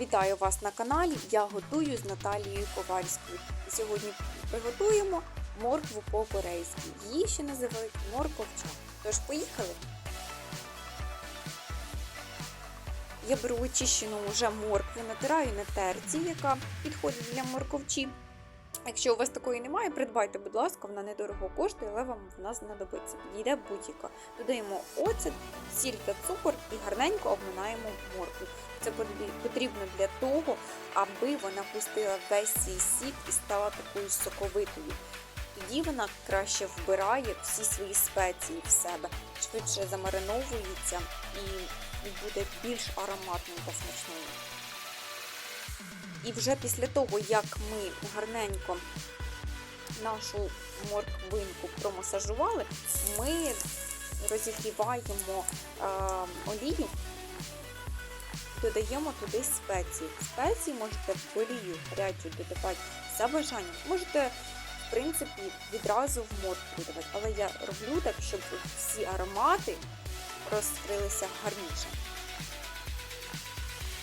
Вітаю вас на каналі. Я готую з Наталією Ковальською. Сьогодні приготуємо моркву по-корейськи. Її ще називають морковча. Тож поїхали. Я беру очищену вже моркву, натираю на терці, яка підходить для морковчі. Якщо у вас такої немає, придбайте, будь ласка, вона недорого коштує, але вам вона знадобиться. Підійде будь-яка. Додаємо оцет, сіль та цукор і гарненько обминаємо моркву. Це потрібно для того, аби вона пустила весь свій сік і стала такою соковитою. Тоді вона краще вбирає всі свої спеції в себе, швидше замариновується і буде більш ароматною та смачною. І вже після того, як ми гарненько нашу морквинку промасажували, ми розігріваємо е, олію, додаємо туди спеції. Спеції можете в олію гарячу додавати за бажанням. Можете, в принципі, відразу в моркву додавати, але я роблю так, щоб всі аромати розкрилися гарніше.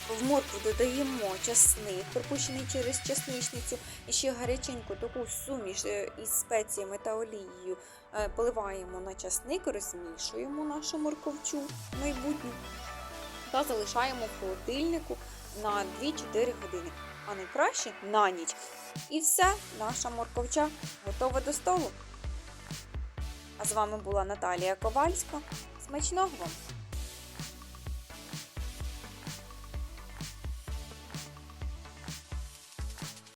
В моркву додаємо часник, пропущений через часничницю, і ще гаряченьку таку суміш е, із спеціями та олією е, поливаємо на часник, розмішуємо нашу морковчу майбутню та залишаємо в холодильнику на 2-4 години, а найкраще на ніч. І все, наша морковча готова до столу. А з вами була Наталія Ковальська. Смачного вам!